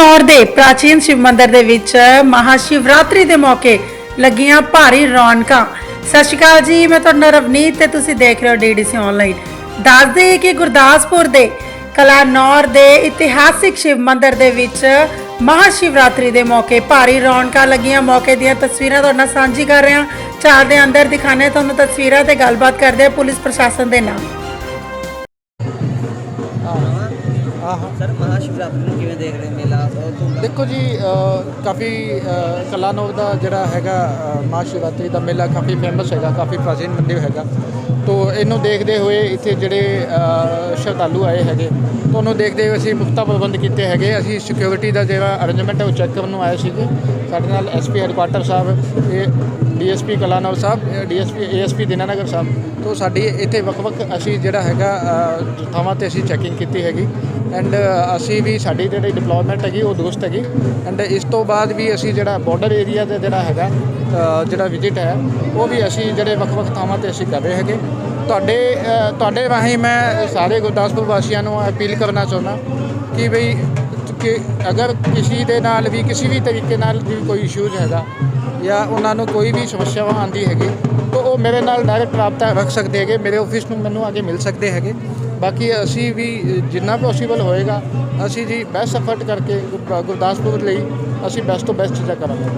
ਦੇ ਪ੍ਰਾਚੀਨ ਸ਼ਿਵ ਮੰਦਿਰ ਦੇ ਵਿੱਚ ਮਹਾਸ਼ਿਵਰਾਤਰੀ ਦੇ ਮੌਕੇ ਲੱਗੀਆਂ ਭਾਰੀ ਰੌਣਕਾਂ। ਸਤਿ ਸ਼੍ਰੀ ਅਕਾਲ ਜੀ, ਮੈਂ ਤੁਹਾਡਾ ਰਵਨੀਤ ਤੇ ਤੁਸੀਂ ਦੇਖ ਰਹੇ ਹੋ ਡੀਡੀਸੀ ਆਨਲਾਈਨ ਦੱਸਦੇ ਕਿ ਗੁਰਦਾਸਪੁਰ ਦੇ ਕਲਾਨੌਰ ਦੇ ਇਤਿਹਾਸਿਕ ਸ਼ਿਵ ਮੰਦਿਰ ਦੇ ਵਿੱਚ ਮਹਾਸ਼ਿਵਰਾਤਰੀ ਦੇ ਮੌਕੇ ਭਾਰੀ ਰੌਣਕਾਂ ਲੱਗੀਆਂ। ਮੌਕੇ ਦੀਆਂ ਤਸਵੀਰਾਂ ਤੁਹਾਡੇ ਨਾਲ ਸਾਂਝੀ ਕਰ ਰਹੇ ਹਾਂ। ਚਾਰ ਦੇ ਅੰਦਰ ਦਿਖਾਣੇ ਤੁਹਾਨੂੰ ਤਸਵੀਰਾਂ ਤੇ ਗੱਲਬਾਤ ਕਰਦੇ ਹਾਂ ਪੁਲਿਸ ਪ੍ਰਸ਼ਾਸਨ ਦੇ ਨਾਲ। ਸਰ ਮਹਾਸ਼ਿਵਰਾਤਰੀ ਨੂੰ ਕਿਵੇਂ ਦੇਖ ਰਹੇ ਮੇਲਾ? ਦੇਖੋ ਜੀ ਕਾਫੀ ਅ, ਕਲਾਨੌਰ ਦਾ ਜਿਹੜਾ ਹੈਗਾ ਮਹਾਸ਼ਿਵਰਾਤਰੀ ਦਾ ਮੇਲਾ ਕਾਫੀ ਫੇਮਸ ਹੈਗਾ ਕਾਫੀ ਪ੍ਰਾਚੀਨ ਮੰਦਿਰ ਹੈਗਾ। ਤੋ ਇਹਨੂੰ ਦੇਖਦੇ ਹੋਏ ਇੱਥੇ ਜਿਹੜੇ ਸ਼ਰਧਾਲੂ ਆਏ ਹੈਗੇ। ਤੋਂ ਉਹਨੂੰ ਦੇਖਦੇ ਹੋਏ ਅਸੀਂ ਪੁਖਤਾ ਪ੍ਰਬੰਧ ਕੀਤੇ ਹੈਗੇ। ਅਸੀਂ ਸਿਕਿਉਰਿਟੀ ਦਾ ਜਿਹੜਾ ਅਰੇਂਜਮੈਂਟ ਹੈ, ਉਹ ਚੈੱਕ ਕਰਨ ਨੂੰ ਆਏ ਸੀਗੇ। ਸਾਡੇ ਨਾਲ ਐਸਪੀ ਹੈਡਕੁਆਟਰ ਸਾਹਿਬ ਇਹ ਡੀਐਸਪੀ ਕਲਾਨੌਰ ਸਾਹਿਬ ਡੀਐਸਪੀ ਏਐਸਪੀ ਦਿਨਾਨਗਰ ਸਾਹਿਬ। ਤੋਂ ਸਾਡੀ ਇੱਥੇ ਵੱਖ-ਵੱਖ ਅਸੀਂ ਜਿਹੜਾ ਹੈਗਾ ਥਾਵਾਂ ਤੇ ਅਸੀਂ ਚੈਕਿੰਗ ਕੀਤੀ ਹੈਗੀ। ਐਂਡ ਅਸੀਂ ਵੀ ਸਾਡੀ ਜਿਹੜੀ ਡਿਪਲੋਇਮੈਂਟ ਹੈਗੀ, ਉਹ ਦੁਰਸਤ ਹੈਗੀ। ਐਂਡ ਇਸ ਤੋਂ ਬਾਅਦ ਵੀ ਅਸੀਂ ਜਿਹੜਾ ਬਾਰਡਰ ਏਰੀਆ 'ਤੇ ਜਿਹੜਾ ਹੈਗਾ ਜਿਹੜਾ ਵਿਜ਼ਿਟ ਹੈ, ਉਹ ਵੀ ਅਸੀਂ ਜਿਹੜੇ ਵੱਖ-ਵੱਖ ਥਾਵਾਂ ਤੇ ਅਸੀਂ ਕਰ ਰਹੇ ਹੈਗੇ। ਤੁਹਾਡੇ ਤੁਹਾਡੇ ਰਾਹੀਂ ਮੈਂ ਸਾਰੇ ਗੁਰਦਾਸਪੁਰ ਵਾਸੀਆਂ ਨੂੰ ਅਪੀਲ ਕਰਨਾ ਚਾਹੁੰਦਾ ਕਿ ਬਈ ਕਿ ਅਗਰ ਕਿਸੇ ਦੇ ਨਾਲ ਵੀ, ਕਿਸੇ ਵੀ ਤਰੀਕੇ ਨਾਲ ਵੀ ਕੋਈ ਇਸ਼ੂਜ਼ ਹੈਗਾ ਜਾਂ ਉਹਨਾਂ ਨੂੰ ਕੋਈ ਵੀ ਸਮੱਸਿਆਵਾਂ ਆਉਂਦੀ ਹੈਗੀ, ਤਾਂ ਉਹ ਮੇਰੇ ਨਾਲ ਡਾਇਰੈਕਟ ਰਾਬਤਾ ਰੱਖ ਸਕਦੇ ਹੈਗੇ, ਮੇਰੇ ਆਫਿਸ ਨੂੰ ਮੈਨੂੰ ਆ ਕੇ ਮਿਲ ਸਕਦੇ ਹੈਗੇ। ਬਾਕੀ ਅਸੀਂ ਵੀ ਜਿੰਨਾ ਪੋਸੀਬਲ ਹੋਏਗਾ, ਅਸੀਂ ਜੀ ਬੈਸਟ ਐਫਰਟ ਕਰਕੇ ਗੁਰ- ਗੁਰਦਾਸਪੁਰ ਲਈ ਅਸੀਂ ਬੈਸਟ ਤੋਂ ਬੈਸਟ ਚੀਜ਼ਾਂ ਕਰਾਂਗੇ।